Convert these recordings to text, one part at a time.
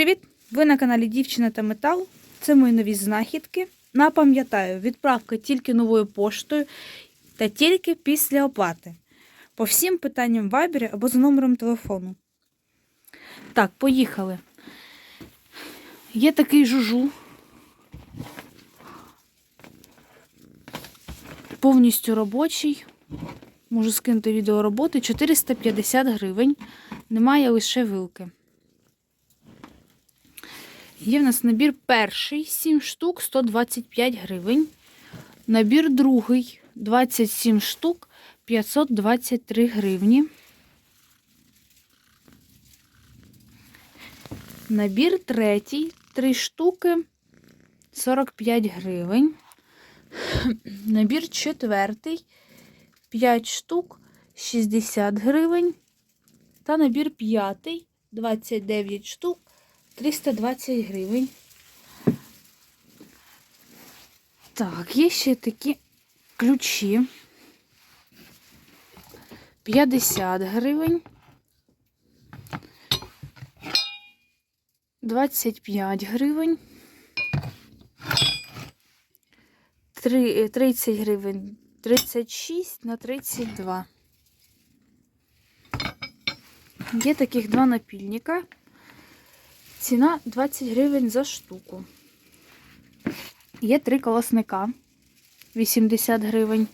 привіт! Ви на каналі Дівчина та Метал. Це мої нові знахідки. Напам'ятаю, відправка тільки новою поштою та тільки після оплати. По всім питанням в Viber або за номером телефону. Так, поїхали. Є такий жужу. Повністю робочий. Можу скинути відео роботи. 450 гривень. Немає лише вилки. Є в нас набір перший 7 штук 125 гривень. Набір другий 27 штук 523 гривні. Набір третій 3 штуки 45 гривень. Набір четвертий 5 штук 60 гривень. Та набір п'ятий 29 штук 320 гривень. Так, є ще такі ключі. 50 гривень. 25 гривень. Три- 30 гривень. 36 на 32. Є таких два напільника. Ціна 20 гривень за штуку. Є три колосника 80 гривень.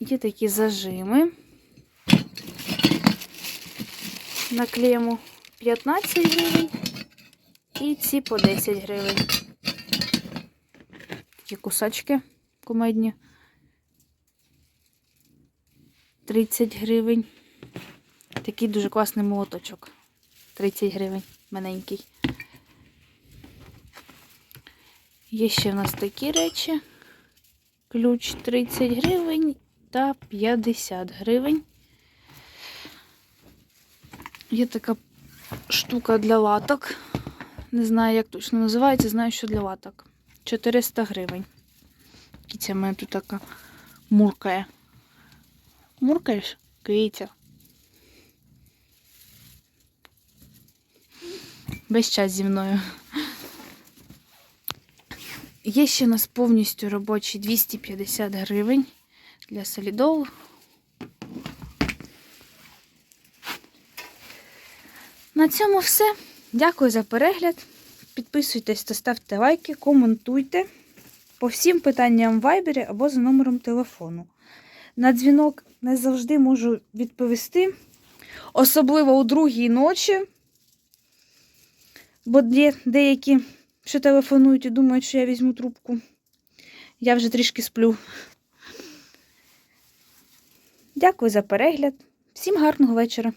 Є такі зажими на клему 15 гривень. І ці по 10 гривень. Такі кусачки кумедні. 30 гривень. Такий дуже класний молоточок. 30 гривень, маленький. Є ще в нас такі речі. Ключ 30 гривень та 50 гривень. Є така штука для латок. Не знаю, як точно називається, знаю, що для латок. 400 гривень. Кітя в мене тут така муркає. Муркаєш? Киця. Весь час зі мною. Є ще у нас повністю робочі 250 гривень для солідолу. На цьому все. Дякую за перегляд. Підписуйтесь та ставте лайки, коментуйте по всім питанням в Viber або за номером телефону. На дзвінок не завжди можу відповісти, особливо у другій ночі. Бо деякі, що телефонують і думають, що я візьму трубку. Я вже трішки сплю. Дякую за перегляд. Всім гарного вечора.